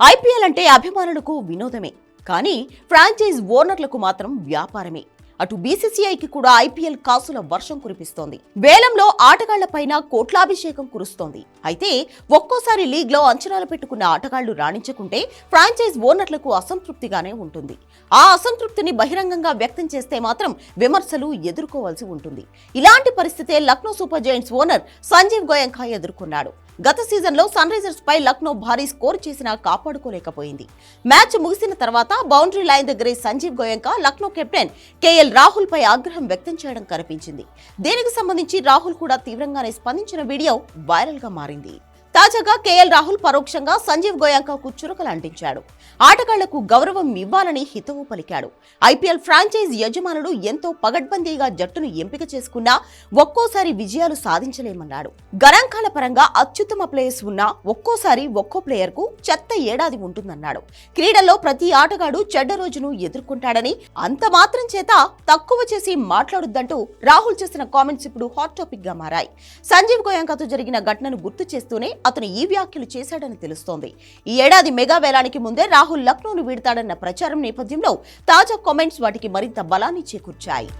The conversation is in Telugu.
ఐపీఎల్ అంటే అభిమానులకు వినోదమే కానీ ఫ్రాంచైజ్ ఓనర్లకు మాత్రం వ్యాపారమే. అటు బీసీసీఐకి కూడా ఐపీఎల్ కాసుల వర్షం కురిపిస్తోంది. వేలంలో ఆటగాళ్ళపైన కోట్లాభిషేకం కురుస్తోంది. అయితే ఒక్కోసారి లీగ్లో అంచనాలు పెట్టుకున్న ఆటగాళ్ళు రాణించకుంటే ఫ్రాంచైజ్ ఓనర్లకు అసంతృప్తిగానే ఉంటుంది. ఆ అసంతృప్తిని బహిరంగంగా వ్యక్తం చేస్తే మాత్రం విమర్శలు ఎదుర్కోవాల్సి ఉంటుంది. ఇలాంటి పరిస్థితే Lucknow super giants owner Sanjiv Goenka ఎదుర్కొన్నాడు. గత సీజన్లో సన్ రైజర్స్ పై లక్నో భారీ స్కోర్ చేసినా కాపాడుకోలేకపోయింది. మ్యాచ్ ముగిసిన తర్వాత బౌండరీ లైన్ దగ్గరే Sanjiv Goenka Lucknow captain K L Rahul పై ఆగ్రహం వ్యక్తం చేయడం కనిపించింది. దీనికి సంబంధించి రాహుల్ కూడా తీవ్రంగానే స్పందించిన వీడియో వైరల్గా మారింది. తాజాగా కేఎల్ రాహుల్ పరోక్షంగా సంజీవ్ గోయాంకాకు చురకలు అంటించాడు. ఆటగాళ్ళకు గౌరవం ఇవ్వాలని హితవు పలికాడు. ఐపీఎల్ ఫ్రాంచైజ్ యజమానులు ఎంతో పగడ్బందీగా జట్టును ఎంపిక చేసుకున్నా ఒక్కోసారి విజయాలు సాధించలేమన్నాడు. గణాంకాల పరంగా అత్యుత్తమ ప్లేయర్స్ ఉన్నా ఒక్కోసారి ఒక్కో ప్లేయర్కు చెత్త ఏడాది ఉంటుందన్నాడు. క్రీడల్లో ప్రతి ఆటగాడు చెడ్డ రోజును ఎదుర్కొంటాడని అంత మాత్రం చేత తక్కువ చేసి మాట్లాడొద్దంటూ రాహుల్ చేసిన కామెంట్స్ ఇప్పుడు హాట్ టాపిక్గా మారాయి. సంజీవ్ గోయాంకాతో జరిగిన ఘటనను గుర్తు చేస్తూనే అతను ఈ వ్యాఖ్యలు చేశాడని తెలుస్తోంది. ఈ ఏడాది మెగా వేలానికి ముందే రాహుల్ లక్నోను వీడతాడన్న ప్రచారం నేపథ్యంలో తాజా కామెంట్స్ వాటికి మరింత బలాన్ని చేకూర్చాయి.